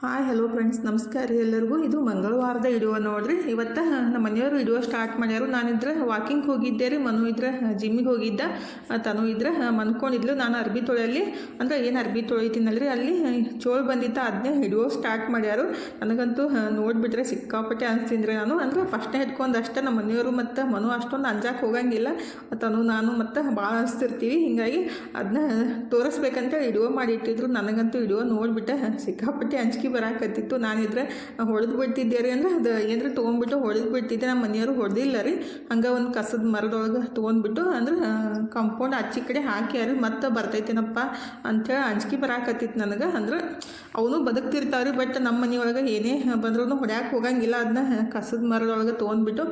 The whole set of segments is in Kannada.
ಹಾಯ್ ಹಲೋ ಫ್ರೆಂಡ್ಸ್ ನಮಸ್ಕಾರ ರೀ ಎಲ್ಲರಿಗೂ. ಇದು ಮಂಗಳವಾರದ ವಿಡಿಯೋ ನೋಡ್ರಿ. ಇವತ್ತು ನಮ್ಮ ಮನೆಯವರು ವಿಡಿಯೋ ಸ್ಟಾರ್ಟ್ ಮಾಡ್ಯಾರು. ನಾನಿದ್ರೆ ವಾಕಿಂಗ್ ಹೋಗಿದ್ದೆ ರೀ. ಮನು ಇದ್ರೆ ಜಿಮ್ಮಿಗೆ ಹೋಗಿದ್ದ. ತನು ಇದ್ರೆ ಮನ್ಕೊಂಡಿದ್ಲು. ನಾನು ಅರ್ಬಿ ತೊಳೆಯಲ್ಲಿ. ಅಂದ್ರೆ ಏನು ಅರ್ಬಿ ತೊಳಿತೀನಲ್ರಿ? ಅಲ್ಲಿ ಚೋಳು ಬಂದಿತ್ತ. ಅದನ್ನೇ ವಿಡಿಯೋ ಸ್ಟಾರ್ಟ್ ಮಾಡ್ಯಾರು. ನನಗಂತೂ ನೋಡಿಬಿಟ್ರೆ ನೋಡ್ಬಿಟ್ರೆ ಸಿಕ್ಕಾಪಟ್ಟೆ ಅನಿಸ್ತೀನಿ ನಾನು. ಅಂದ್ರೆ ಫಸ್ಟ್ನೇ ಹಿಡ್ಕೊಂಡು ಅಷ್ಟೇ ನಮ್ಮ ಮನೆಯವರು ಮತ್ತು ಮನು ಅಷ್ಟೊಂದು ಅಂಜಾಕೆ ಹೋಗಂಗಿಲ್ಲ. ತನು, ನಾನು ಮತ್ತು ಭಾಳ ಅನಿಸ್ತಿರ್ತೀವಿ. ಹೀಗಾಗಿ ಅದನ್ನ ತೋರಿಸ್ಬೇಕಂತ ವಿಡಿಯೋ ಮಾಡಿಟ್ಟಿದ್ರು. ನನಗಂತೂ ವಿಡಿಯೋ ನೋಡಿಬಿಟ್ಟೆ ಸಿಕ್ಕಾಪಟ್ಟೆ ಅಂಜಿಕೆ ಬರಾಕತ್ತಿತ್ತು. ಇದ್ರೆ ಹೊಡೆದು ಬಿಡ್ತಿದ್ದೆ ರೀ ಅಂದ್ರೆ ಅದು ಏನಾರ ತೊಗೊಂಡ್ಬಿಟ್ಟು ಹೊಡೆದು ಬಿಡ್ತಿದ್ದೆ. ನಮ್ಮ ಮನೆಯವರು ಹೊಡೆದಿಲ್ಲ ರೀ. ಹಂಗೆ ಒಂದು ಕಸದ ಮರದೊಳಗೆ ತೊಗೊಂಡ್ಬಿಟ್ಟು ಅಂದ್ರೆ ಕಂಪೌಂಡ್ ಅಚ್ಚಿ ಕಡೆ ಹಾಕ್ಯಾರಿ ಮತ್ತೆ ಬರ್ತೈತೇನಪ್ಪ ಅಂಥೇಳಿ ಅಂಜಿಕೆ ಬರಾಕತ್ತಿತ್ತು ನನಗೆ. ಅಂದ್ರೆ ಅವನು ಬದುಕ್ತಿರ್ತಾವ್ರಿ ಬಟ್ ನಮ್ಮ ಮನೆಯೊಳಗೆ ಏನೇ ಬಂದ್ರೂ ಹೊಡ್ಯಾಕೆ ಹೋಗಂಗಿಲ್ಲ. ಅದನ್ನ ಕಸದ ಮರದೊಳಗೆ ತೊಗೊಂಡ್ಬಿಟ್ಟು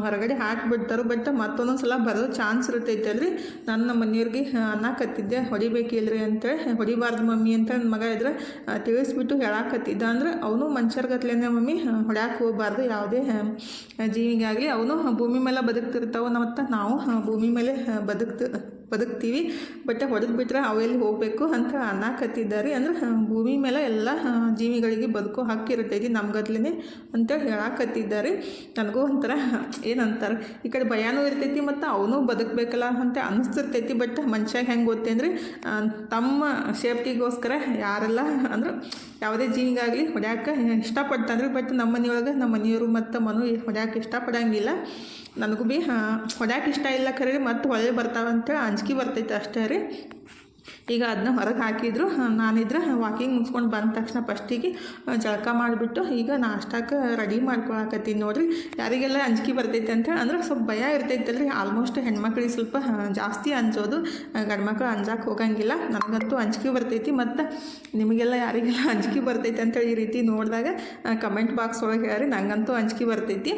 ಹೊರಗಡೆ ಹಾಕಿಬಿಡ್ತಾರೆ. ಬಟ್ ಮತ್ತೊಂದೊಂದು ಸಲ ಬರೋ ಚಾನ್ಸ್ ಇರ್ತೈತಲ್ರಿ ನಾನು ನಮ್ಮ ಮನೆಯವ್ರಿಗೆ ಅನ್ನಕತ್ತಿದ್ದೆ. ಹೊಡಿಬೇಕಿಲ್ರಿ ಅಂತೇಳಿ. ಹೊಡಿಬಾರ್ದು ಮಮ್ಮಿ ಅಂತ ನನ್ನ ಮಗ ಇದ್ರೆ ತಿಳಿಸ್ಬಿಟ್ಟು ಹೇಳಾಕತ್ತಿದ್ದ ಅಂದ್ರೆ ಅವನು ಮನುಷ್ಯರ್ಗತ್ಲೇ ಮಮ್ಮಿ ಹೊಡ್ಯಾಕೆ ಹೋಗ್ಬಾರ್ದು. ಯಾವುದೇ ಜೀವಿಗೆ ಅವನು ಭೂಮಿ ಮೇಲೆ ಬದುಕ್ತಿರ್ತಾವೆ ಮತ್ತು ನಾವು ಭೂಮಿ ಮೇಲೆ ಬದುಕ್ತಿ ಬದುಕ್ತೀವಿ. ಬಟ್ ಹೊಡೆದು ಬಿಟ್ರೆ ಅವೆಲ್ಲಿ ಹೋಗಬೇಕು ಅಂತ ಅನ್ನಕತ್ತಿದ್ದಾರೆ ಅಂದ್ರೆ ಭೂಮಿ ಮೇಲೆ ಎಲ್ಲ ಜೀವಿಗಳಿಗೆ ಬದುಕು ಹಾಕಿರುತ್ತೈತಿ ನಮ್ಗತ್ಲೇ ಅಂತ ಹೇಳಾಕತ್ತಿದ್ದಾರೆ. ನನಗೂ ಒಂಥರ ಏನಂತಾರೆ, ಈ ಕಡೆ ಭಯನೂ ಇರ್ತೈತಿ ಮತ್ತು ಅವನು ಬದುಕಬೇಕಲ್ಲ ಅಂತ ಅನಿಸ್ತಿರ್ತೈತಿ. ಬಟ್ ಮನುಷ್ಯಾಗ ಹೆಂಗೆ ಗೊತ್ತೆ ಅಂದರೆ ತಮ್ಮ ಸೇಫ್ಟಿಗೋಸ್ಕರ ಯಾರೆಲ್ಲ, ಅಂದ್ರೆ, ಯಾವುದೇ ಜೀವಿಗಾಗಲಿ ಹೊಡ್ಯಾಕೆ ಇಷ್ಟಪಡ್ತಾನ್ರಿ. ಬಟ್ ನಮ್ಮ ಮನೆಯೊಳಗೆ ನಮ್ಮ ಮನೆಯವರು ಮತ್ತು ಮನು ಹೊಡ್ಯಾಕೆ ಇಷ್ಟಪಡಂಗಿಲ್ಲ. ನನಗೂ ಭೀ ಹೊಡ್ಯಾಕೆ ಇಷ್ಟ ಇಲ್ಲ ಖರೀ ಮತ್ತು ಹೊಳೆ ಬರ್ತಾವಂತೇಳಿ ಅಂಜಿಕೆ ಬರ್ತೈತೆ ಅಷ್ಟೇ ರೀ. ಈಗ ಅದನ್ನ ಹೊರಗೆ ಹಾಕಿದ್ರು ನಾನಿದ್ರೆ ವಾಕಿಂಗ್ ಮುಗಿಸ್ಕೊಂಡು ಬಂದ ತಕ್ಷಣ ಫಸ್ಟಿಗೆ ಜಳಕ ಮಾಡಿಬಿಟ್ಟು ಈಗ ನಾಷ್ಟಕ್ಕೆ ರೆಡಿ ಮಾಡ್ಕೊಳಕತ್ತೀನಿ ನೋಡಿರಿ. ಯಾರಿಗೆಲ್ಲ ಅಂಜಿಕೆ ಬರ್ತೈತೆ ಅಂತೇಳಿ ಅಂದ್ರೆ ಸ್ವಲ್ಪ ಭಯ ಇರ್ತೈತಲ್ರಿ. ಆಲ್ಮೋಸ್ಟ್ ಹೆಣ್ಮಕ್ಳಿಗೆ ಸ್ವಲ್ಪ ಜಾಸ್ತಿ ಅಂಜೋದು. ಗಂಡ್ಮಕ್ಳು ಅಂಜಾಕೆ ಹೋಗಂಗಿಲ್ಲ. ನನಗಂತೂ ಅಂಜಿಕೆ ಬರ್ತೈತಿ. ಮತ್ತು ನಿಮಗೆಲ್ಲ ಯಾರಿಗೆಲ್ಲ ಅಂಜಿಕೆ ಬರ್ತೈತೆ ಅಂತೇಳಿ ಈ ರೀತಿ ನೋಡಿದಾಗ ಕಮೆಂಟ್ ಬಾಕ್ಸ್ ಒಳಗೆ ಹೇಳ್ರಿ. ನನಗಂತೂ ಅಂಜಿಕೆ ಬರ್ತೈತಿ.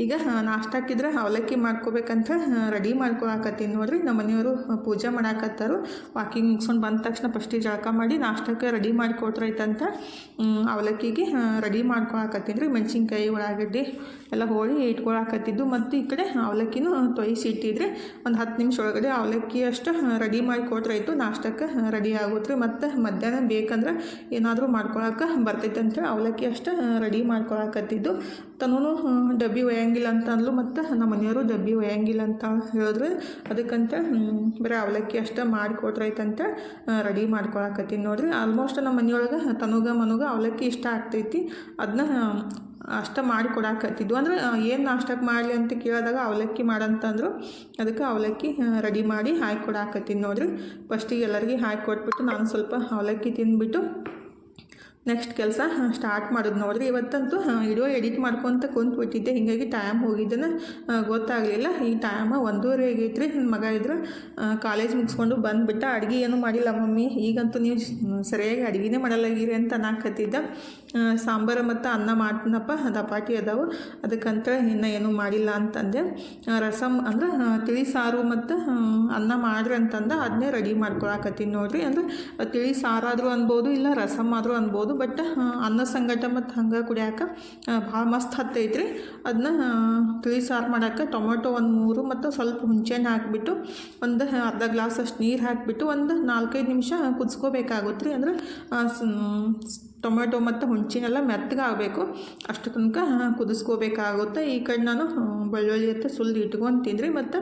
ಈಗ ನಾಷ್ಟ ನಾಷ್ಟಕ್ಕಿದ್ರೆ ಅವಲಕ್ಕಿ ಮಾಡ್ಕೋಬೇಕಂತ ರೆಡಿ ಮಾಡ್ಕೊಳಕತ್ತೀನಿ ನೋಡ್ರಿ. ನಮ್ಮ ಮನೆಯವರು ಪೂಜೆ ಮಾಡಾಕತ್ತಾರು. ವಾಕಿಂಗ್ ಮುಗಿಸ್ಕೊಂಡು ಬಂದ ತಕ್ಷಣ ಫಸ್ಟಿಗೆ ಜಳಕ ಮಾಡಿ ನಾಷ್ಟಕ್ಕೆ ರೆಡಿ ಮಾಡಿಕೊಟ್ರೈತಂತ ಅವಲಕ್ಕಿಗೆ ರೆಡಿ ಮಾಡ್ಕೊಳಕತ್ತೀನಿ ರೀ. ಮೆಣಸಿನ್ಕಾಯಿ, ಉಳ್ಳಾಗಡ್ಡಿ ಎಲ್ಲ ಹೋಳಿ ಇಟ್ಕೊಳಕತ್ತಿದ್ದು. ಮತ್ತು ಈ ಕಡೆ ಅವಲಕ್ಕಿನೂ ತೊಯ್ಸಿ ಇಟ್ಟಿದ್ರಿ. ಒಂದು ಹತ್ತು ನಿಮಿಷ ಒಳಗಡೆ ಅವಲಕ್ಕಿ ಅಷ್ಟು ರೆಡಿ ಮಾಡಿ ಕೊಟ್ರಾಯ್ತು ನಾಷ್ಟಕ್ಕೆ ರೆಡಿ ಆಗುತ್ತೆ ಮತ್ತು ಮಧ್ಯಾಹ್ನ ಬೇಕಂದ್ರೆ ಏನಾದರೂ ಮಾಡ್ಕೊಳಕ್ಕೆ ಬರ್ತೈತೆ ಅಂತೇಳಿ ಅವಲಕ್ಕಿ ಅಷ್ಟು ರೆಡಿ ಮಾಡ್ಕೊಳಕತ್ತಿದ್ದು. ತನೂ ಡಬ್ಬಿ ಒಯ್ಯಂಗಿಲ್ಲ ಅಂತ ಅಂದ್ಲು ಮತ್ತು ನಮ್ಮ ಮನೆಯವರು ಡಬ್ಬಿ ಒಯ್ಯಂಗಿಲ್ಲ ಅಂತ ಹೇಳಿದ್ರು. ಅದಕ್ಕಂತ ಬರೀ ಅವಲಕ್ಕಿ ಅಷ್ಟೇ ಮಾಡಿಕೊಟ್ರೈತಂತ ರೆಡಿ ಮಾಡ್ಕೊಳಕತ್ತೀನಿ ನೋಡ್ರಿ. ಆಲ್ಮೋಸ್ಟ್ ನಮ್ಮ ಮನೆಯೊಳಗೆ ತನುಗ, ಮನುಗ ಅವಲಕ್ಕಿ ಇಷ್ಟ ಆಗ್ತೈತಿ. ಅದನ್ನ ಅಷ್ಟ ಮಾಡಿ ಕೊಡಾಕತ್ತಿದ್ವು ಅಂದ್ರೆ ಏನು ನಾಷ್ಟಕ್ಕೆ ಮಾಡಲಿ ಅಂತ ಕೇಳಿದಾಗ ಅವಲಕ್ಕಿ ಮಾಡಂತಂದ್ರು. ಅದಕ್ಕೆ ಅವಲಕ್ಕಿ ರೆಡಿ ಮಾಡಿ ಹಾಕಿ ಕೊಡಾಕತ್ತೀನಿ ನೋಡ್ರಿ ಫಸ್ಟಿಗೆ ಎಲ್ಲರಿಗೆ ಹಾಕಿ ಕೊಟ್ಬಿಟ್ಟು ನಾನು ಸ್ವಲ್ಪ ಅವಲಕ್ಕಿ ತಿಂದ್ಬಿಟ್ಟು ನೆಕ್ಸ್ಟ್ ಕೆಲಸ ಸ್ಟಾರ್ಟ್ ಮಾಡೋದು. ನೋಡ್ರಿ ಇವತ್ತಂತೂ ವಿಡಿಯೋ ಎಡಿಟ್ ಮಾಡ್ಕೊತ ಕುಂತ್ಬಿಟ್ಟಿದ್ದೆ. ಹೀಗಾಗಿ ಟೈಮ್ ಹೋಗಿದ್ದನ್ನು ಗೊತ್ತಾಗಲಿಲ್ಲ. ಈ ಟೈಮ ಒಂದೂವರೆ ಆಗೈತ್ರಿ. ನನ್ನ ಮಗ ಇದ್ರೆ ಕಾಲೇಜ್ ಮುಗಿಸ್ಕೊಂಡು ಬಂದುಬಿಟ್ಟ. ಅಡುಗೆ ಏನೂ ಮಾಡಿಲ್ಲ ಮಮ್ಮಿ. ಈಗಂತೂ ನೀವು ಸರಿಯಾಗಿ ಅಡುಗೆನೇ ಮಾಡಲಾಗಿರಿ ಅಂತ ಆ, ಸಾಂಬಾರು ಮತ್ತು ಅನ್ನ ಮಾಡ್ತೀನಪ್ಪ ದಪಾಟಿ ಅದಾವೆ. ಅದಕ್ಕಂತ ಇನ್ನು ಏನೂ ಮಾಡಿಲ್ಲ ಅಂತಂದೆ. ರಸಮ್ ಅಂದ್ರೆ ತಿಳಿ ಸಾರು ಮತ್ತು ಅನ್ನ ಮಾಡ್ರಿ ಅಂತಂದು ಅದನ್ನೇ ರೆಡಿ ಮಾಡ್ಕೊಳಕತ್ತೀನಿ ನೋಡಿರಿ. ಅಂದರೆ ತಿಳಿ ಸಾರಾದರೂ ಅನ್ಬೋದು, ಇಲ್ಲ ರಸಮ್ ಆದರೂ ಅನ್ಬೋದು, ಬಟ್ ಅನ್ನ ಸಂಗಟ ಮತ್ತು ಹಂಗೆ ಕುಡಿಯಾಕ ಭಾಳ ಮಸ್ತ್ ಹತ್ತೈತ್ರಿ. ಅದನ್ನ ತಿಳಿ ಸಾರು ಮಾಡೋಕೆ ಟೊಮೊಟೊ ಒಂದು ಮೂರು ಮತ್ತು ಸ್ವಲ್ಪ ಹುಂಚೆಹಣ್ಣು ಹಾಕಿಬಿಟ್ಟು, ಒಂದು ಅರ್ಧ ಗ್ಲಾಸ್ ಅಷ್ಟು ನೀರು ಹಾಕಿಬಿಟ್ಟು, ಒಂದು ನಾಲ್ಕೈದು ನಿಮಿಷ ಕುದಿಸ್ಕೋಬೇಕಾಗುತ್ತೆ ರೀ ಅಂದರೆ ಟೊಮೆಟೊ ಮತ್ತು ಹುಣ್ಚಿನೆಲ್ಲ ಮೆತ್ತಗೆ ಆಗಬೇಕು. ಅಷ್ಟು ತನಕ ಕುದಿಸ್ಕೋಬೇಕಾಗುತ್ತೆ. ಈ ಕಡೆ ನಾನು ಬೆಳ್ಳುಳ್ಳಿ ಅಂತ ಸುಲ್ದು ಇಟ್ಕೊಂಡು ತಿಂದ್ರಿ ಮತ್ತು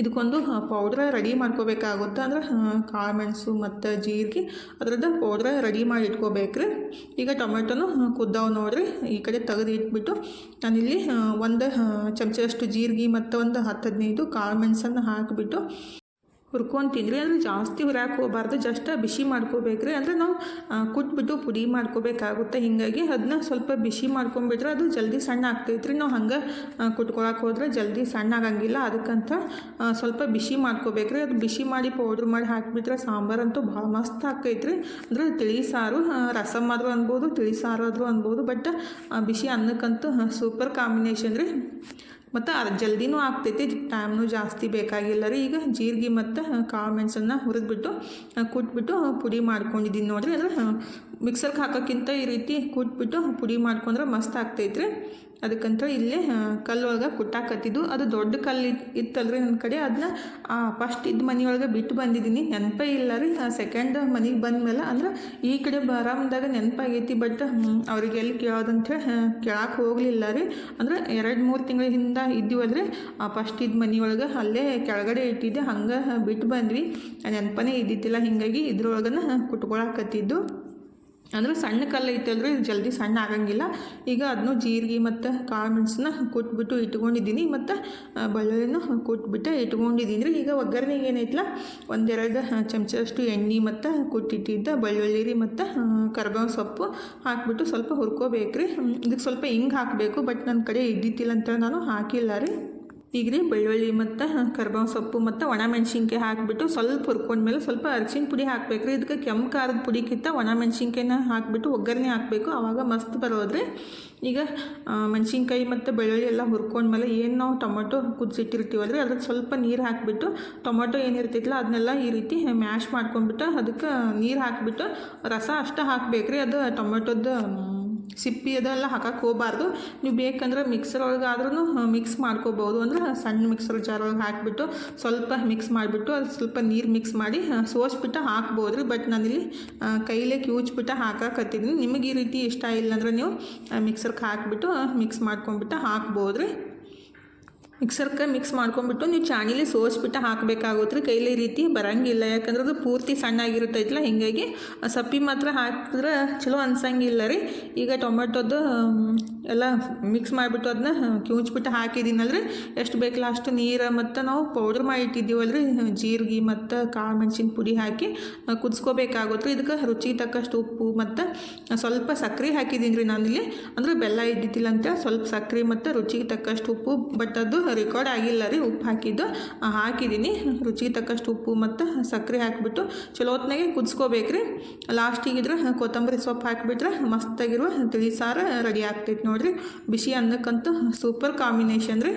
ಇದಕ್ಕೊಂದು ಪೌಡ್ರ ರೆಡಿ ಮಾಡ್ಕೋಬೇಕಾಗುತ್ತೆ. ಅಂದ್ರೆ ಕಾಳು ಮೆಣಸು ಮತ್ತು ಜೀರಿಗೆ ಅದರದ್ದು ಪೌಡ್ರ ರೆಡಿ ಮಾಡಿ ಇಟ್ಕೋಬೇಕ್ರಿ. ಈಗ ಟೊಮೆಟೊನು ಕುದ್ದಾವ್ ನೋಡ್ರಿ. ಈ ಕಡೆ ತೆಗೆದು ಇಟ್ಬಿಟ್ಟು ನಾನಿಲ್ಲಿ ಒಂದು ಚಮಚದಷ್ಟು ಜೀರಿಗೆ ಮತ್ತು ಒಂದು ಹತ್ತು ಹದಿನೈದು ಕಾಳು ಮೆಣಸನ್ನು ಹಾಕಿಬಿಟ್ಟು ಹುರ್ಕೊಂತೀನಿ ತಿಂದ್ರಿ ಅಂದ್ರೆ ಜಾಸ್ತಿ ಹುರ್ಯಾಕೆ ಹೋಗಬಾರ್ದು, ಜಸ್ಟ್ ಬಿಸಿ ಮಾಡ್ಕೋಬೇಕ್ರಿ. ಅಂದರೆ ನಾವು ಕುಟ್ಬಿಟ್ಟು ಪುಡಿ ಮಾಡ್ಕೋಬೇಕಾಗುತ್ತೆ. ಹೀಗಾಗಿ ಅದನ್ನ ಸ್ವಲ್ಪ ಬಿಸಿ ಮಾಡ್ಕೊಂಬಿಟ್ರೆ ಅದು ಜಲ್ದಿ ಸಣ್ಣ ಆಗ್ತೈತ್ರಿ. ನಾವು ಹಂಗೆ ಕುಟ್ಕೊಳಕ್ಕೆ ಹೋದ್ರೆ ಜಲ್ದಿ ಸಣ್ಣ ಆಗಂಗಿಲ್ಲ. ಅದಕ್ಕಂತ ಸ್ವಲ್ಪ ಬಿಸಿ ಮಾಡ್ಕೋಬೇಕ್ರಿ. ಅದು ಬಿಸಿ ಮಾಡಿ ಪೌಡ್ರ್ ಮಾಡಿ ಹಾಕಿಬಿಟ್ರೆ ಸಾಂಬಾರಂತೂ ಭಾಳ ಮಸ್ತ್ ಆಕೈತ್ರಿ ಅಂದ್ರೆ ತಿಳಿ ಸಾರು ರಸಮ್ ಆದರೂ ಅನ್ಬೋದು, ತಿಳಿ ಸಾರು ಆದರೂ ಅನ್ಬೋದು, ಬಟ್ ಬಿಸಿ ಅನ್ನಕ್ಕಂತೂ ಸೂಪರ್ ಕಾಂಬಿನೇಷನ್ ರೀ ಮತ್ತು ಅದು ಜಲ್ದಿನೂ ಆಗ್ತೈತಿ ಟೈಮ್ನೂ ಜಾಸ್ತಿ ಬೇಕಾಗಿಲ್ಲ ರೀ. ಈಗ ಜೀರಿಗೆ ಮತ್ತು ಕಾಳು ಮೆಣಸನ್ನು ಹುರಿದ್ಬಿಟ್ಟು ಕುಟ್ಬಿಟ್ಟು ಪುಡಿ ಮಾಡ್ಕೊಂಡಿದ್ದೀನಿ ನೋಡಿರಿ. ಅದ್ರ ಮಿಕ್ಸರ್ಗೆ ಹಾಕೋಕ್ಕಿಂತ ಈ ರೀತಿ ಕುಟ್ಬಿಟ್ಟು ಪುಡಿ ಮಾಡ್ಕೊಂಡ್ರೆ ಮಸ್ತ್ ಆಗ್ತೈತ್ರಿ. ಅದಕ್ಕಂತ ಇಲ್ಲೇ ಕಲ್ಲೊಳಗೆ ಕುಟ್ಟಾಕತ್ತಿದ್ದು. ಅದು ದೊಡ್ಡ ಕಲ್ಲು ಇತ್ತು ಇತ್ತಲ್ರಿ ನನ್ನ ಕಡೆ. ಅದನ್ನ ಫಸ್ಟ್ ಇದ್ದ ಮನೆಯೊಳಗೆ ಬಿಟ್ಟು ಬಂದಿದ್ದೀನಿ. ನೆನಪೇ ಇಲ್ಲ ರೀ. ಸೆಕೆಂಡ್ ಮನೆಗೆ ಬಂದಮೇಲೆ ಅಂದ್ರೆ ಈ ಕಡೆ ಬರಾಮದಾಗ ನೆನಪಾಗೈತಿ. ಬಟ್ ಅವ್ರಿಗೆ ಎಲ್ಲಿ ಕೇಳೋದಂತೇಳಿ ಕೇಳಕ್ಕೆ ಹೋಗಲಿಲ್ಲ ರೀ. ಅಂದ್ರೆ ಎರಡು, ಮೂರು ತಿಂಗಳ ಹಿಂದೆ ಇದ್ದೀವಲ್ರಿ. ಫಸ್ಟ್ ಇದ್ದ ಮನೆಯೊಳಗೆ ಅಲ್ಲೇ ಕೆಳಗಡೆ ಇಟ್ಟಿದ್ದೆ. ಹಂಗೆ ಬಿಟ್ಟು ಬಂದ್ವಿ. ನೆನಪನೇ ಇದ್ದಿದ್ದಿಲ್ಲ ಹಿಂಗಾಗಿ ಇದ್ರೊಳಗನ ಕುಟ್ಕೊಳಕತ್ತಿದ್ದು. ಅಂದ್ರೆ ಸಣ್ಣ ಕಲ್ಲು ಇದು ಜಲ್ದಿ ಸಣ್ಣ ಆಗಂಗಿಲ್ಲ. ಈಗ ಅದನ್ನು ಜೀರಿಗೆ ಮತ್ತು ಕಾಳು ಮೆಣಸನ್ನ ಕೊಟ್ಬಿಟ್ಟು ಇಟ್ಕೊಂಡಿದ್ದೀನಿ. ಮತ್ತು ಬಳ್ಳುಳ್ಳಿನ ಕೊಟ್ಬಿಟ್ಟು ಇಟ್ಕೊಂಡಿದ್ದೀನಿ. ರೀ ಈಗ ಒಗ್ಗರಣೆಗೆ ಏನೈತಲ್ಲ ಒಂದೆರಡು ಚಮಚದಷ್ಟು ಎಣ್ಣೆ ಮತ್ತು ಕೊಟ್ಟಿಟ್ಟಿದ್ದ ಬೆಳ್ಳುಳ್ಳಿ ರೀ ಮತ್ತು ಕರ್ಬೇವು ಸೊಪ್ಪು ಹಾಕಿಬಿಟ್ಟು ಸ್ವಲ್ಪ ಹುರ್ಕೋಬೇಕು ರೀ ಇದಕ್ಕೆ ಸ್ವಲ್ಪ ಹಿಂಗೆ ಹಾಕಬೇಕು, ಬಟ್ ನನ್ನ ಕಡೆ ಇದ್ದಿತ್ತಿಲ್ಲ ಅಂತ ನಾನು ಹಾಕಿಲ್ಲ ರೀ. ಈಗ ರೀ ಬೆಳ್ಳುಳ್ಳಿ ಮತ್ತು ಕರ್ಬೇವು ಸೊಪ್ಪು ಮತ್ತು ಒಣ ಮೆಣಸಿನ್ಕಾಯಿ ಹಾಕಿಬಿಟ್ಟು ಸ್ವಲ್ಪ ಹುರ್ಕೊಂಡ್ಮೇಲೆ ಸ್ವಲ್ಪ ಅರಿಶಿನ ಪುಡಿ ಹಾಕ್ಬೇಕು ರೀ ಇದಕ್ಕೆ ಕೆಂಪು ಖಾರದ ಪುಡಿಕ್ಕಿಂತ ಒಣ ಮೆಣಸಿನ್ಕಾಯಿನ ಹಾಕಿಬಿಟ್ಟು ಒಗ್ಗರಣೆ ಹಾಕಬೇಕು. ಆವಾಗ ಮಸ್ತ್ ಬರೋದ್ರಿ. ಈಗ ಮೆಣಸಿನ್ಕಾಯಿ ಮತ್ತು ಬೆಳ್ಳುಳ್ಳಿ ಎಲ್ಲ ಹುರ್ಕೊಂಡ್ಮೇಲೆ ಏನು ನಾವು ಟೊಮೊಟೊ ಕುದಿಸಿಟ್ಟಿರ್ತೀವಲ್ರಿ ಅದಕ್ಕೆ ಸ್ವಲ್ಪ ನೀರು ಹಾಕಿಬಿಟ್ಟು ಟೊಮೊಟೊ ಏನಿರ್ತೈತಲ್ಲ ಅದನ್ನೆಲ್ಲ ಈ ರೀತಿ ಮ್ಯಾಶ್ ಮಾಡ್ಕೊಂಡ್ಬಿಟ್ಟು ಅದಕ್ಕೆ ನೀರು ಹಾಕಿಬಿಟ್ಟು ರಸ ಅಷ್ಟೇ ಹಾಕ್ಬೇಕು ರೀ ಅದು ಟೊಮೊಟೊದ್ದು ಸಿಪ್ಪಿ ಅದೆಲ್ಲ ಹಾಕಕ್ಕೆ ಹೋಗಬಾರ್ದು. ನೀವು ಬೇಕಂದ್ರೆ ಮಿಕ್ಸರ್ ಒಳಗಾದ್ರೂ ಮಿಕ್ಸ್ ಮಾಡ್ಕೋಬೋದು. ಅಂದ್ರೆ ಸಣ್ಣ ಮಿಕ್ಸರ್ ಜಾರ್ ಒಳಗೆ ಹಾಕಿಬಿಟ್ಟು ಸ್ವಲ್ಪ ಮಿಕ್ಸ್ ಮಾಡಿಬಿಟ್ಟು ಅದು ಸ್ವಲ್ಪ ನೀರು ಮಿಕ್ಸ್ ಮಾಡಿ ಸೋಸ್ಬಿಟ್ಟು ಹಾಕ್ಬೋದು ರೀ ಬಟ್ ನಾನಿಲ್ಲಿ ಕೈಲೇ ಕ್ಯೂಚ್ಬಿಟ್ಟು ಹಾಕಕತ್ತಿದ್ದೀನಿ ನಿಮಗೆ ಈ ರೀತಿ ಇಷ್ಟ ಇಲ್ಲ ಅಂದ್ರೆ ನೀವು ಮಿಕ್ಸರ್ಗೆ ಹಾಕಿಬಿಟ್ಟು ಮಿಕ್ಸ್ ಮಾಡ್ಕೊಂಬಿಟ್ಟು ಹಾಕ್ಬೋದು ರೀ ಮಿಕ್ಸರ್ಗೆ ಮಿಕ್ಸ್ ಮಾಡ್ಕೊಂಡ್ಬಿಟ್ಟು ನೀವು ಚಾಣಿಲಿ ಸೋಸ್ಬಿಟ್ಟು ಹಾಕಬೇಕಾಗುತ್ತೆ. ರೀ ಕೈಲಿ ರೀತಿ ಬರಂಗಿಲ್ಲ. ಯಾಕಂದ್ರೆ ಅದು ಪೂರ್ತಿ ಸಣ್ಣಾಗಿರುತ್ತೈತಲ್ಲ, ಹೀಗಾಗಿ ಸಪ್ಪಿ ಮಾತ್ರ ಹಾಕಿದ್ರೆ ಚಲೋ ಅನ್ಸಂಗಿಲ್ಲ ರೀ. ಈಗ ಟೊಮೆಟೊದು ಎಲ್ಲ ಮಿಕ್ಸ್ ಮಾಡಿಬಿಟ್ಟು ಅದನ್ನ ಕಿವುಚ್ಬಿಟ್ಟು ಹಾಕಿದ್ದೀನಲ್ರಿ ಎಷ್ಟು ಬೇಕಲ್ಲ ಅಷ್ಟು ನೀರು ಮತ್ತು ನಾವು ಪೌಡ್ರ್ ಮಾಡಿ ಇಟ್ಟಿದ್ದೀವಲ್ರಿ ಜೀರಿಗೆ ಮತ್ತು ಕಾಳು ಮೆಣಸಿನ ಪುಡಿ ಹಾಕಿ ಕುದಿಸ್ಕೋಬೇಕಾಗುತ್ತೆ ಇದಕ್ಕೆ ರುಚಿಗೆ ತಕ್ಕಷ್ಟು ಉಪ್ಪು ಮತ್ತು ಸ್ವಲ್ಪ ಸಕ್ಕರೆ ಹಾಕಿದ್ದೀನಿ ರೀ ನಾನಿಲ್ಲಿ. ಅಂದರೆ ಬೆಲ್ಲ ಇದ್ದಿದ್ದಿಲ್ಲ ಅಂತ ಸ್ವಲ್ಪ ಸಕ್ಕರೆ ಮತ್ತು ರುಚಿಗೆ ತಕ್ಕಷ್ಟು ಉಪ್ಪು ಬಟ್ ಅದು ರೆಕಾರ್ಡ್ ಆಗಿಲ್ಲ ರೀ ಉಪ್ಪು ಹಾಕಿದ್ದು. ಹಾಕಿದ್ದೀನಿ ರುಚಿಗೆ ತಕ್ಕಷ್ಟು ಉಪ್ಪು ಮತ್ತು ಸಕ್ಕರೆ ಹಾಕಿಬಿಟ್ಟು ಚಲೋ ಹೊತ್ನಾಗೆ ಕುದಿಸ್ಕೋಬೇಕ್ರಿ ಲಾಸ್ಟಿಗೆ ಲಾಸ್ಟಿಗಿದ್ರೆ ಕೊತ್ತಂಬರಿ ಸೊಪ್ಪು ಹಾಕಿಬಿಟ್ರೆ ಮಸ್ತಾಗಿರುವ ತಿಳಿ ಸಾರು ರೆಡಿ ಆಗ್ತೈತೆ ನೋಡಿರಿ. ಬಿಸಿ ಅನ್ನಕ್ಕಂತೂ ಸೂಪರ್ ಕಾಂಬಿನೇಷನ್ ರೀ.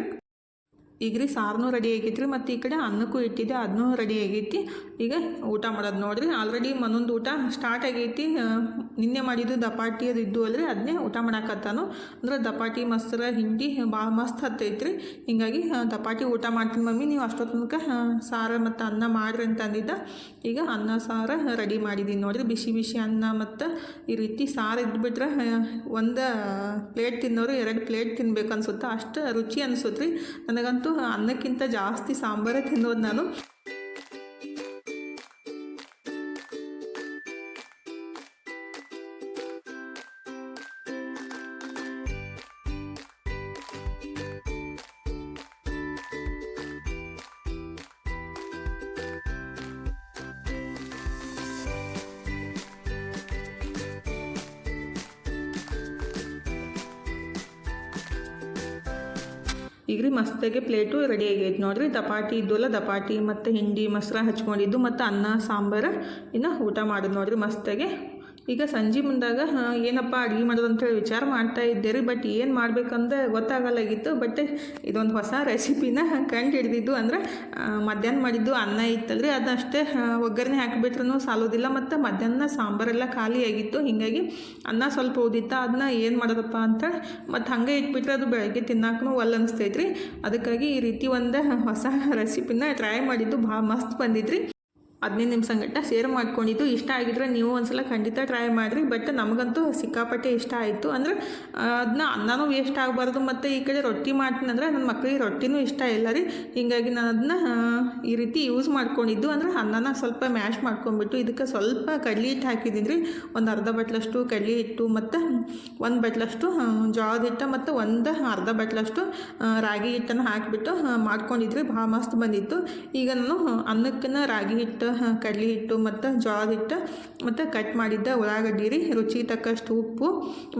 ಈಗ ರೀ ಸಾರನೂ ರೆಡಿ ಆಗೈತೆ ರೀ, ಮತ್ತು ಈ ಕಡೆ ಅನ್ನಕ್ಕೂ ಇಟ್ಟಿದ್ದೆ ಅದನ್ನೂ ರೆಡಿ ಆಗೈತಿ. ಈಗ ಊಟ ಮಾಡೋದು ನೋಡಿರಿ ಆಲ್ರೆಡಿ ಮನೊಂದು ಊಟ ಸ್ಟಾರ್ಟ್ ಆಗೈತಿ. ನಿನ್ನೆ ಮಾಡಿದ್ದು ದಪಾಟಿ ಅದು ಇದ್ದು ಅಲ್ರಿ ಅದನ್ನೇ ಊಟ ಮಾಡಾಕತ್ತಾನು. ಅಂದ್ರೆ ದಪಾಟಿ ಮಸ್ತರ ಹಿಂಡಿ ಭಾಳ ಮಸ್ತ್ ಹತ್ತೈತೆ ರೀ ಹಿಂಗಾಗಿ ದಪಾಟಿ ಊಟ ಮಾಡ್ತೀನಿ ಮಮ್ಮಿ, ನೀವು ಅಷ್ಟೊತ್ತು ತನಕ ಸಾರು ಮತ್ತು ಅನ್ನ ಮಾಡಿರಿ ಅಂತ ಅಂದಿದ್ದ ಈಗ ಅನ್ನ, ಸಾರ ರೆಡಿ ಮಾಡಿದ್ದೀನಿ ನೋಡಿರಿ. ಬಿಸಿ ಬಿಸಿ ಅನ್ನ ಮತ್ತು ಈ ರೀತಿ ಸಾರು ಇದ್ಬಿಟ್ರೆ ಒಂದು ಪ್ಲೇಟ್ ತಿನ್ನೋರು ಎರಡು ಪ್ಲೇಟ್ ತಿನ್ಬೇಕು ಅನ್ಸುತ್ತೆ, ಅಷ್ಟು ರುಚಿ ಅನ್ಸುತ್ತೆ ರೀ ನನಗಂತೂ ಅನ್ನಕ್ಕಿಂತ ಜಾಸ್ತಿ ಸಾಂಬಾರೇ ತಿನ್ನೋದು ನಾನು. ಈಗ ರೀ ಮಸ್ತಾಗಿ ಪ್ಲೇಟು ರೆಡಿ ಆಗೈತೆ. ನೋಡಿರಿ ದಪಾಟಿ ಇದ್ದಲ್ಲ ದಪಾಟಿ ಮತ್ತು ಹಿಂಡಿ, ಮೊಸರು ಹಚ್ಕೊಂಡಿದ್ದು ಮತ್ತು ಅನ್ನ, ಸಾಂಬಾರು ಇನ್ನು ಊಟ ಮಾಡೋದು ನೋಡಿರಿ ಮಸ್ತಾಗಿ. ಈಗ ಸಂಜೆ ಮುಂದಾಗ ಏನಪ್ಪ ಅಡುಗೆ ಮಾಡೋದು ಅಂತೇಳಿ ವಿಚಾರ ಮಾಡ್ತಾ ಇದ್ದೆ ರೀ ಬಟ್ ಏನು ಮಾಡ್ಬೇಕಂದ್ರೆ ಗೊತ್ತಾಗಲ್ಲಾಗಿತ್ತು ಬಟ್ ಇದೊಂದು ಹೊಸ ರೆಸಿಪಿನ ಕಂಡು ಹಿಡಿದಿದ್ದು ಅಂದ್ರೆ ಮಧ್ಯಾಹ್ನ ಮಾಡಿದ್ದು ಅನ್ನ ಇತ್ತಲ್ರಿ ಅದನ್ನಷ್ಟೇ ಒಗ್ಗರಣೆ ಹಾಕಿಬಿಟ್ರೂ ಸಾಲೋದಿಲ್ಲ ಮತ್ತು ಮಧ್ಯಾಹ್ನ ಸಾಂಬಾರೆಲ್ಲ ಖಾಲಿ ಆಗಿತ್ತು. ಹೀಗಾಗಿ ಅನ್ನ ಸ್ವಲ್ಪ ಉದಿತ್ತ ಅದನ್ನ ಏನು ಮಾಡೋದಪ್ಪ ಅಂತ ಮತ್ತು ಹಂಗೆ ಇಟ್ಬಿಟ್ರೆ ಅದು ಬೆಳಗ್ಗೆ ತಿನ್ನಾಕೂ ಒಲ್ ಅನಿಸ್ತೈತ್ರಿ. ಅದಕ್ಕಾಗಿ ಈ ರೀತಿ ಒಂದು ಹೊಸ ರೆಸಿಪಿನ ಟ್ರೈ ಮಾಡಿದ್ದು ಭಾಳ ಮಸ್ತ್ ಬಂದಿದ್ರಿ. ಹದಿನೈದು ನಿಮಿಷ ಗಂಟ ಸೇರ್ ಮಾಡ್ಕೊಂಡಿದ್ದು. ಇಷ್ಟ ಆಗಿದ್ರೆ ನೀವು ಒಂದ್ಸಲ ಖಂಡಿತ ಟ್ರೈ ಮಾಡಿರಿ. ಬಟ್ ನಮಗಂತೂ ಸಿಕ್ಕಾಪಟ್ಟೆ ಇಷ್ಟ ಆಯಿತು. ಅಂದರೆ ಅದನ್ನ ಅನ್ನನೂ ವೇಸ್ಟ್ ಆಗಬಾರ್ದು. ಮತ್ತು ಈ ಕಡೆ ರೊಟ್ಟಿ ಮಾಡ್ತೀನಿ ಅಂದರೆ ನನ್ನ ಮಕ್ಕಳಿಗೆ ರೊಟ್ಟಿನೂ ಇಷ್ಟ ಇಲ್ಲ ರೀ. ಹೀಗಾಗಿ ನಾನು ಅದನ್ನ ಈ ರೀತಿ ಯೂಸ್ ಮಾಡ್ಕೊಂಡಿದ್ದು. ಅಂದರೆ ಅನ್ನನ ಸ್ವಲ್ಪ ಮ್ಯಾಶ್ ಮಾಡ್ಕೊಂಡ್ಬಿಟ್ಟು ಇದಕ್ಕೆ ಸ್ವಲ್ಪ ಕಡ್ಲಿ ಹಿಟ್ಟು ಹಾಕಿದ್ದೀನಿ ರೀ. ಒಂದು ಅರ್ಧ ಬಟ್ಲಷ್ಟು ಕಡ್ಲಿ ಹಿಟ್ಟು, ಮತ್ತು ಒಂದು ಬಟ್ಲಷ್ಟು ಜೋಳದ ಹಿಟ್ಟು, ಮತ್ತು ಒಂದು ಅರ್ಧ ಬಟ್ಲಷ್ಟು ರಾಗಿ ಹಿಟ್ಟನ್ನು ಹಾಕಿಬಿಟ್ಟು ಮಾಡ್ಕೊಂಡಿದ್ರಿ. ಭಾಳ ಮಸ್ತ್ ಬಂದಿತ್ತು. ಈಗ ನಾನು ಅನ್ನಕ್ಕನ್ನ ರಾಗಿ ಹಿಟ್ಟು ಕಡಲೆ ಹಿಟ್ಟು ಮತ್ತು ಜೋಳದ ಹಿಟ್ಟು ಮತ್ತು ಕಟ್ ಮಾಡಿದ್ದ ಉಳ್ಳಾಗಡ್ಡಿ ರೀ, ರುಚಿ ತಕ್ಕಷ್ಟು ಉಪ್ಪು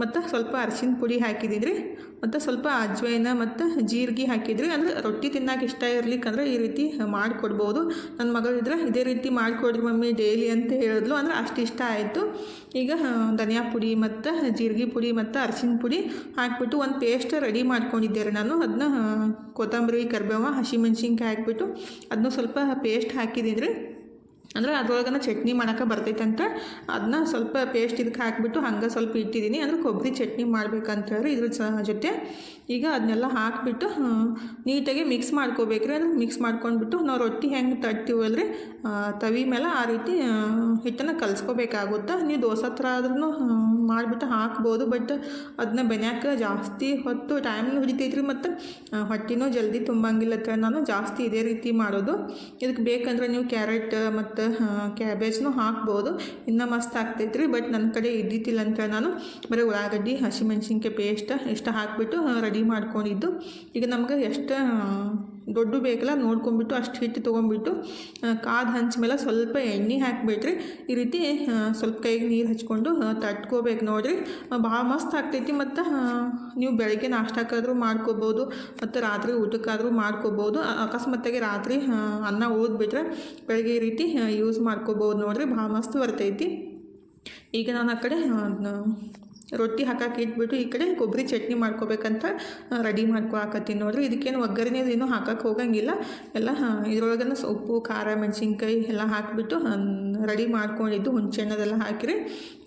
ಮತ್ತು ಸ್ವಲ್ಪ ಅರಿಶಿನ ಪುಡಿ ಹಾಕಿದ್ದೀನಿ ರೀ ಮತ್ತು ಸ್ವಲ್ಪ ಅಜ್ವೈನ ಮತ್ತು ಜೀರಿಗೆ ಹಾಕಿದ್ರಿ. ಅಂದರೆ ರೊಟ್ಟಿ ತಿನ್ನಕ್ಕೆ ಇಷ್ಟ ಇರ್ಲಿಕ್ಕಂದ್ರೆ ಈ ರೀತಿ ಮಾಡಿಕೊಡ್ಬೋದು. ನನ್ನ ಮಗಳಿದ್ರೆ ಇದೇ ರೀತಿ ಮಾಡಿಕೊಡ್ರಿ ಮಮ್ಮಿ ಡೈಲಿ ಅಂತ ಹೇಳಿದ್ಲು. ಅಂದರೆ ಅಷ್ಟು ಇಷ್ಟ ಆಯಿತು. ಈಗ ಧನಿಯಾ ಪುಡಿ ಮತ್ತು ಜೀರಿಗೆ ಪುಡಿ ಮತ್ತು ಅರಿಶಿನ ಪುಡಿ ಹಾಕಿಬಿಟ್ಟು ಒಂದು ಪೇಸ್ಟ್ ರೆಡಿ ಮಾಡ್ಕೊಂಡಿದ್ದೆ ರೀ ನಾನು. ಅದನ್ನ ಕೊತ್ತಂಬರಿ, ಕರಿಬೇವ, ಹಸಿಮೆಣ್ಸಿನ್ಕಾಯಿ ಹಾಕಿಬಿಟ್ಟು ಅದನ್ನು ಸ್ವಲ್ಪ ಪೇಸ್ಟ್ ಹಾಕಿದ್ದೀನಿ ಅಂದ್ರೆ ಅದ್ರೊಳಗನ ಚಟ್ನಿ ಮಾಡೋಕೆ ಬರ್ತೈತಂತ ಅದನ್ನ ಸ್ವಲ್ಪ ಪೇಸ್ಟ್ ಇದಕ್ಕೆ ಹಾಕಿಬಿಟ್ಟು ಹಂಗೆ ಸ್ವಲ್ಪ ಇಟ್ಟಿದ್ದೀನಿ ಅಂದ್ರೆ ಕೊಬ್ಬರಿ ಚಟ್ನಿ ಮಾಡ್ಬೇಕಂತ ಹೇಳಿ ಇದ್ರ ಜೊತೆ. ಈಗ ಅದನ್ನೆಲ್ಲ ಹಾಕಿಬಿಟ್ಟು ನೀಟಾಗಿ ಮಿಕ್ಸ್ ಮಾಡ್ಕೋಬೇಕ್ರಿ. ಅದು ಮಿಕ್ಸ್ ಮಾಡ್ಕೊಂಡ್ಬಿಟ್ಟು ನಾವು ರೊಟ್ಟಿ ಹೆಂಗೆ ತಟ್ತೀವಲ್ರಿ ತವಿ ಮೇಲೆ ಆ ರೀತಿ ಹಿಟ್ಟನ್ನು ಕಲಿಸ್ಕೋಬೇಕಾಗುತ್ತೆ? ನೀವು ದೋಸೆ ಥರ ಆದ್ರೂ ಮಾಡಿಬಿಟ್ಟು ಹಾಕ್ಬೋದು ಬಟ್ ಅದನ್ನ ಬೆನ್ಯಾಕ ಜಾಸ್ತಿ ಹೊತ್ತು ಟೈಮ್ ಹಿಡಿತೈತ್ರಿ, ಮತ್ತು ಹೊಟ್ಟೆನೂ ಜಲ್ದಿ ತುಂಬಂಗಿಲ್ಲ ನಾನು ಜಾಸ್ತಿ ಇದೇ ರೀತಿ ಮಾಡೋದು. ಇದಕ್ಕೆ ಬೇಕಂದ್ರೆ ನೀವು ಕ್ಯಾರೆಟ್, ಮತ್ತು ಕ್ಯಾಬೇಜ್ನೂ ಹಾಕ್ಬೋದು. ಇನ್ನೂ ಮಸ್ತ್ ಆಗ್ತೈತ್ರಿ ಬಟ್ ನನ್ನ ಕಡೆ ಇದ್ದಿತ್ತಿಲ್ಲ ಅಂತ ನಾನು ಬರೀ ಉಳ್ಳಾಗಡ್ಡಿ, ಹಸಿಮೆಣ್ಸಿನ್ಕಾಯಿ ಪೇಸ್ಟ್ ಇಷ್ಟು ಹಾಕಿಬಿಟ್ಟು ರೆಡಿ ಮಾಡ್ಕೊಂಡಿದ್ದು. ಈಗ ನಮ್ಗೆ ಎಷ್ಟು ದೊಡ್ಡ ಬೇಕಲ್ಲ ನೋಡ್ಕೊಂಬಿಟ್ಟು ಅಷ್ಟು ಹಿಟ್ಟು ತೊಗೊಂಬಿಟ್ಟು ಕಾದ ಹಂಚ ಮೇಲೆ ಸ್ವಲ್ಪ ಎಣ್ಣೆ ಹಾಕ್ಬೇಕ್ರಿ ಈ ರೀತಿ ಸ್ವಲ್ಪ ಕೈಗೆ ನೀರು ಹಚ್ಕೊಂಡು ತಟ್ಕೋಬೇಕು ನೋಡಿರಿ. ಭಾಳ ಮಸ್ತ್ ಆಗ್ತೈತಿ ಮತ್ತು ನೀವು ಬೆಳಗ್ಗೆ ನಾಷ್ಟಕ್ಕಾದ್ರೂ ಮಾಡ್ಕೋಬೋದು, ಮತ್ತು ರಾತ್ರಿ ಊಟಕ್ಕಾದರೂ ಮಾಡ್ಕೋಬೋದು. ಅಕಸ್ಮಾತಾಗಿ ರಾತ್ರಿ ಅನ್ನ ಓದ್ಬಿಟ್ರೆ ಬೆಳಗ್ಗೆ ಈ ರೀತಿ ಯೂಸ್ ಮಾಡ್ಕೋಬೋದು ನೋಡಿರಿ. ಭಾಳ ಮಸ್ತ್ ಬರ್ತೈತಿ. ಈಗ ನಾನು ಆ ಕಡೆ ರೊಟ್ಟಿ ಹಾಕಕ್ಕೆ ಇಟ್ಬಿಟ್ಟು ಈ ಕಡೆ ಕೊಬ್ಬರಿ ಚಟ್ನಿ ಮಾಡ್ಕೋಬೇಕಂತ ರೆಡಿ ಮಾಡ್ಕೊಳಕತ್ತೀನಿ ನೋಡ್ರಿ. ಇದಕ್ಕೇನು ಒಗ್ಗರಣೆ ಏನೂ ಹಾಕಕ್ಕೆ ಹೋಗಂಗಿಲ್ಲ. ಎಲ್ಲ ಇದ್ರೊಳಗನ ಸೊಪ್ಪು, ಖಾರ, ಮೆಣಸಿನ್ಕಾಯಿ ಎಲ್ಲ ಹಾಕಿಬಿಟ್ಟು ರೆಡಿ ಮಾಡ್ಕೊಂಡಿದ್ದು ಹುಣ್ಚೆಣ್ಣದೆಲ್ಲ ಹಾಕಿರಿ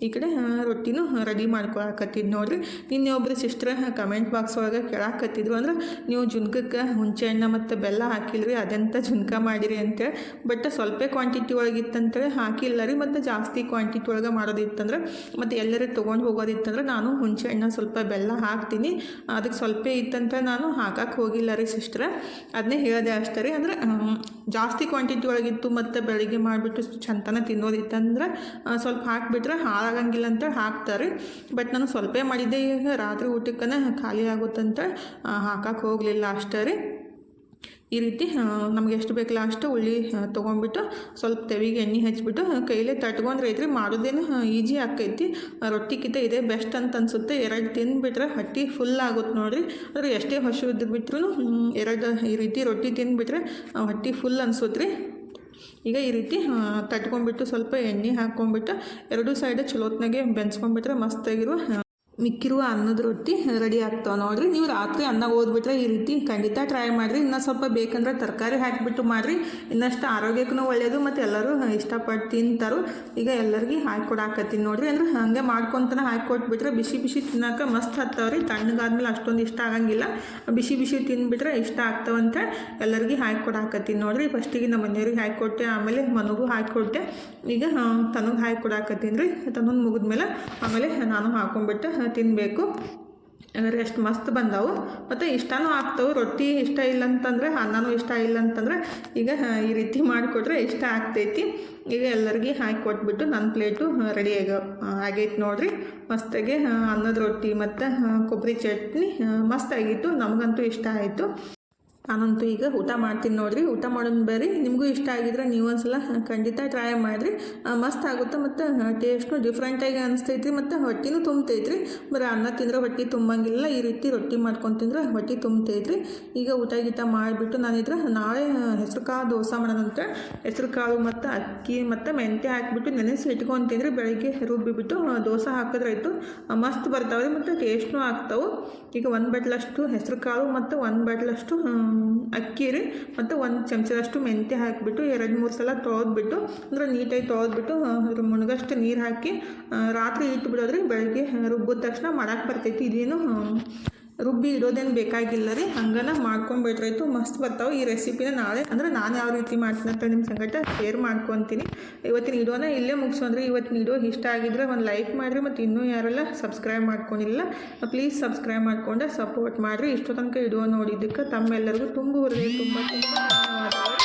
ಈ ಕಡೆ ರೊಟ್ಟಿನೂ ರೆಡಿ ಮಾಡ್ಕೊಳಕತ್ತಿದ್ದು ನೋಡಿರಿ. ನಿನ್ನೆ ಒಬ್ಬರು ಸಿಸ್ಟ್ರ್ ಕಮೆಂಟ್ ಬಾಕ್ಸ್ ಒಳಗೆ ಕೇಳಾಕತ್ತಿದ್ರು ಅಂದ್ರೆ, ನೀವು ಜುನ್ಕಕ್ಕೆ ಹುಣ್ಚೆಣ್ಣ ಮತ್ತು ಬೆಲ್ಲ ಹಾಕಿಲ್ರಿ, ಅದೆಂತ ಜುನ್ಕ ಮಾಡಿರಿ? ಅಂತೇಳಿ ಬಟ್ ಸ್ವಲ್ಪ ಕ್ವಾಂಟಿಟಿ ಒಳಗಿತ್ತಂತೇಳಿ ಹಾಕಿಲ್ಲ ರೀ, ಮತ್ತು ಜಾಸ್ತಿ ಕ್ವಾಂಟಿಟಿ ಒಳಗೆ ಮಾಡೋದಿತ್ತಂದ್ರೆ, ಮತ್ತು ಎಲ್ಲರೂ ತೊಗೊಂಡು ಹೋಗೋದಿತ್ತಂದ್ರೆ ನಾನು ಹುಣಸೆ ಹಣ್ಣು ಸ್ವಲ್ಪ ಬೆಲ್ಲ ಹಾಕ್ತೀನಿ. ಅದಕ್ಕೆ ಸ್ವಲ್ಪ ಇತ್ತಂತ ನಾನು ಹಾಕಕ್ಕೆ ಹೋಗಿಲ್ಲ ರೀ ಸಿಸ್ಟ್ರ. ಅದನ್ನೇ ಹೇಳಿದೆ ಅಷ್ಟೇ ರೀ. ಅಂದ್ರೆ ಜಾಸ್ತಿ ಕ್ವಾಂಟಿಟಿ ಒಳಗಿತ್ತು ಮತ್ತು ಬೆಳಿಗ್ಗೆ ಮಾಡಿಬಿಟ್ಟು ಚಂತನ ತಿನ್ನೋದಿತ್ತಂದ್ರೆ ಸ್ವಲ್ಪ ಹಾಕಿಬಿಟ್ರೆ ಹಾಳಾಗಂಗಿಲ್ಲ ಅಂತ ಹಾಕ್ತಾರೆ. ಬಟ್ ನಾನು ಸ್ವಲ್ಪ ಮಾಡಿದ್ದೆ, ಈಗ ರಾತ್ರಿ ಊಟಕ್ಕನ ಖಾಲಿ ಆಗುತ್ತಂತ ಹಾಕಕ್ಕೆ ಹೋಗಲಿಲ್ಲ ಅಷ್ಟೇ ರೀ. ಈ ರೀತಿ ನಮ್ಗೆ ಎಷ್ಟು ಬೇಕಲ್ಲ ಅಷ್ಟು ಉಳ್ಳಿ ತೊಗೊಂಡ್ಬಿಟ್ಟು ಸ್ವಲ್ಪ ತೆವಿಗೆ ಎಣ್ಣೆ ಹಚ್ಚಿಬಿಟ್ಟು ಕೈಲೇ ತಟ್ಕೊಂಡ್ರೆ ಐತ್ರಿ ಮಾಡೋದೇನು ಈಜಿ ಆಕೈತಿ ರೊಟ್ಟಿಕ್ಕಿಂತ ಇದೇ, ಬೆಸ್ಟ್ ಅಂತ ಅನ್ಸುತ್ತೆ. ಎರಡು ತಿಂದುಬಿಟ್ರೆ ಹಟ್ಟಿ ಫುಲ್ ಆಗುತ್ತೆ ನೋಡಿರಿ. ಆದರೆ ಎಷ್ಟೇ ಹಸು ಇದ್ಬಿಟ್ರು ಎರಡು, ಈ ರೀತಿ ರೊಟ್ಟಿ ತಿಂದುಬಿಟ್ರೆ ಹಟ್ಟಿ ಫುಲ್ ಅನ್ಸುತ್ತೆ ಈಗ ಈ ರೀತಿ ತಟ್ಕೊಂಡ್ಬಿಟ್ಟು ಸ್ವಲ್ಪ ಎಣ್ಣೆ ಹಾಕ್ಕೊಂಡ್ಬಿಟ್ಟು ಎರಡೂ ಸೈಡ್ ಚಲೋತ್ನಾಗೆ ಬೆನ್ಸ್ಕೊಂಡ್ಬಿಟ್ರೆ ಮಸ್ತಾಗಿರುವ ಮಿಕ್ಕಿರುವ ಅನ್ನದ ರೊಟ್ಟಿ ರೆಡಿ ಆಗ್ತಾವೆ ನೋಡಿರಿ. ನೀವು ರಾತ್ರಿ ಅನ್ನ ಓದ್ಬಿಟ್ರೆ ಈ ರೀತಿ ಖಂಡಿತ ಟ್ರೈ ಮಾಡಿರಿ. ಇನ್ನೂ ಸ್ವಲ್ಪ ಬೇಕಂದ್ರೆ ತರಕಾರಿ ಹಾಕಿಬಿಟ್ಟು ಮಾಡಿರಿ. ಇನ್ನಷ್ಟು ಆರೋಗ್ಯಕ್ಕೂ ಒಳ್ಳೆಯದು ಮತ್ತು ಎಲ್ಲರೂ ಇಷ್ಟಪಟ್ಟು ತಿಂತಾರು. ಈಗ ಎಲ್ಲರಿಗೆ ಹಾಕಿ ಕೊಡಾಕತ್ತೀನಿ ನೋಡ್ರಿ. ಅಂದ್ರೆ ಹಾಗೆ ಮಾಡ್ಕೊತಾನೆ ಹಾಕಿ ಕೊಟ್ಬಿಟ್ರೆ ಬಿಸಿ ಬಿಸಿ ತಿನ್ನೋಕೆ ಮಸ್ತ್ ಹತ್ತವ್ರಿ ತಣ್ಣಗಾದ್ಮೇಲೆ ಅಷ್ಟೊಂದು ಇಷ್ಟ ಆಗಂಗಿಲ್ಲ. ಬಿಸಿ ಬಿಸಿ ತಿಂದುಬಿಟ್ರೆ ಇಷ್ಟ ಆಗ್ತಾವಂತ ಎಲ್ಲರಿಗೆ ಹಾಕಿ ಕೊಡಾಕತ್ತೀನಿ ನೋಡ್ರಿ. ಫಸ್ಟಿಗೆ ನಮ್ಮ ಮನೆಯವ್ರಿಗೆ ಹಾಕಿ ಕೊಟ್ಟೆ, ಆಮೇಲೆ ಮನಗೂ ಹಾಕಿ ಕೊಟ್ಟೆ. ಈಗ ತನಗೆ ಹಾಕಿ ಕೊಡಾಕತ್ತೀನಿ ರೀ. ತನಗೆ ಮುಗಿದ್ಮೇಲೆ ಆಮೇಲೆ ನಾನು ಹಾಕೊಂಡ್ಬಿಟ್ಟು ತಿನ್ನಬೇಕು ಅಂದರೆ ಮಸ್ತ್ ಬಂದವು. ಮತ್ತು ಇಷ್ಟನೂ ಆಗ್ತವೆ. ರೊಟ್ಟಿ ಇಷ್ಟ ಇಲ್ಲ ಅಂತಂದರೆ ಅನ್ನನೂ ಇಷ್ಟ ಇಲ್ಲ ಅಂತಂದರೆ ಈಗ ಈ ರೀತಿ ಮಾಡಿಕೊಟ್ರೆ ಇಷ್ಟ ಆಗ್ತೈತಿ. ಈಗ ಎಲ್ಲರಿಗೆ ಹಾಕಿ ಕೊಟ್ಬಿಟ್ಟು ನನ್ನ ಪ್ಲೇಟು ರೆಡಿ ಆಗ ಆಗೈತೆ ನೋಡ್ರಿ. ಮಸ್ತಾಗೆ ಅನ್ನದ ರೊಟ್ಟಿ ಮತ್ತು ಕೊಬ್ಬರಿ ಚಟ್ನಿ ಮಸ್ತಾಗಿತ್ತು ನಮಗಂತೂ ಇಷ್ಟ ಆಯಿತು. ನಾನಂತೂ ಈಗ ಊಟ ಮಾಡ್ತೀನಿ ನೋಡ್ರಿ. ಊಟ ಮಾಡೋದು ಬೇರೆ. ನಿಮಗೂ ಇಷ್ಟ ಆಗಿದ್ರೆ ನೀವು ಒಂದ್ಸಲ ಖಂಡಿತ ಟ್ರೈ ಮಾಡಿರಿ. ಮಸ್ತ್ ಆಗುತ್ತೆ ಮತ್ತು ಟೇಸ್ಟು ಡಿಫ್ರೆಂಟಾಗಿ ಅನಿಸ್ತೈತ್ರಿ ಮತ್ತು ಹೊಟ್ಟಿನೂ ತುಂಬತೈತ್ರಿ. ಬರೀ ಅನ್ನ ತಿಂದ್ರೆ ಹೊಟ್ಟೆ ತುಂಬಂಗಿಲ್ಲ. ಈ ರೀತಿ ರೊಟ್ಟಿ ಮಾಡ್ಕೊಂಡು ತಿಂದ್ರೆ ಹೊಟ್ಟೆ ತುಂಬತೈತ್ರಿ. ಈಗ ಊಟ ಗೀಟ ಮಾಡಿಬಿಟ್ಟು ನಾನಿದ್ರೆ ನಾಳೆ ಹೆಸ್ರು ಕಾಳು ದೋಸೆ ಮಾಡೋಣಂತ ಹೆಸ್ರು ಕಾಳು ಮತ್ತು ಅಕ್ಕಿ ಮತ್ತು ಮೆಂತ್ಯ ಹಾಕಿಬಿಟ್ಟು ನೆನೆಸಿ ಇಟ್ಕೊತೀನಿ ಬೆಳಿಗ್ಗೆ ರುಬ್ಬಿಬಿಟ್ಟು ದೋಸೆ ಹಾಕಿದ್ರಾಯ್ತು. ಮಸ್ತ್ ಬರ್ತಾವೆ ಮತ್ತು ಟೇಸ್ಟ್ನೂ ಆಗ್ತಾವೆ. ಈಗ ಒಂದು ಬಟ್ಲಷ್ಟು ಹೆಸ್ರು ಕಾಳು ಮತ್ತು ಒಂದು ಬಟ್ಲಷ್ಟು ಅಕ್ಕಿ ರೀ ಮತ್ತು ಒಂದು ಚಮಚದಷ್ಟು ಮೆಂತ್ಯ ಹಾಕಿಬಿಟ್ಟು ಎರಡು ಮೂರು ಸಲ ತೊಳೆದ್ಬಿಟ್ಟು, ಅಂದ್ರೆ ನೀಟಾಗಿ ತೊಳೆದ್ಬಿಟ್ಟು ಅದ್ರ ಮುಣಗಷ್ಟು ನೀರು ಹಾಕಿ ರಾತ್ರಿ ಇಟ್ಟು ಬಿಡೋದ್ರಿ ಬೆಳಗ್ಗೆ ರುಬ್ಬಿದ ತಕ್ಷಣ ಮಾಡಕ್ಕೆ ಬರ್ತೈತಿ. ಇದೇನು ರುಬ್ಬಿ ಇಡೋದೇನು ಬೇಕಾಗಿಲ್ಲ ರೀ ಹಂಗನ ಮಾಡ್ಕೊಂಬಿಟ್ರಾಯ್ತು ಮಸ್ತ್ ಬರ್ತಾವೆ ಈ ರೆಸಿಪಿನ ನಾಳೆ. ಅಂದರೆ ನಾನು ಯಾವ ರೀತಿ ಮಾಡ್ತೀನಿ ಅಂತ ನಿಮ್ಮ ಸಂಗಟ ಶೇರ್ ಮಾಡ್ಕೊತೀನಿ. ಇವತ್ತಿನ ವಿಡಿಯೋನ ಇಲ್ಲೇ ಮುಗಿಸೋಂದ್ರೆ ಇವತ್ತಿನ ವಿಡಿಯೋ ಇಷ್ಟ ಆಗಿದ್ರೆ ಒಂದು ಲೈಕ್ ಮಾಡಿರಿ ಮತ್ತು ಇನ್ನೂ ಯಾರೆಲ್ಲ ಸಬ್ಸ್ಕ್ರೈಬ್ ಮಾಡ್ಕೊಂಡಿಲ್ಲ ಪ್ಲೀಸ್ ಸಬ್ಸ್ಕ್ರೈಬ್ ಮಾಡಿಕೊಂಡು ಸಪೋರ್ಟ್ ಮಾಡಿರಿ. ಇಷ್ಟು ತನಕ ಇಡೋ ನೋಡಿದ್ದಕ್ಕೆ ತಮ್ಮೆಲ್ಲರಿಗೂ ತುಂಬ ತುಂಬ ತುಂಬ ಧನ್ಯವಾದಗಳು.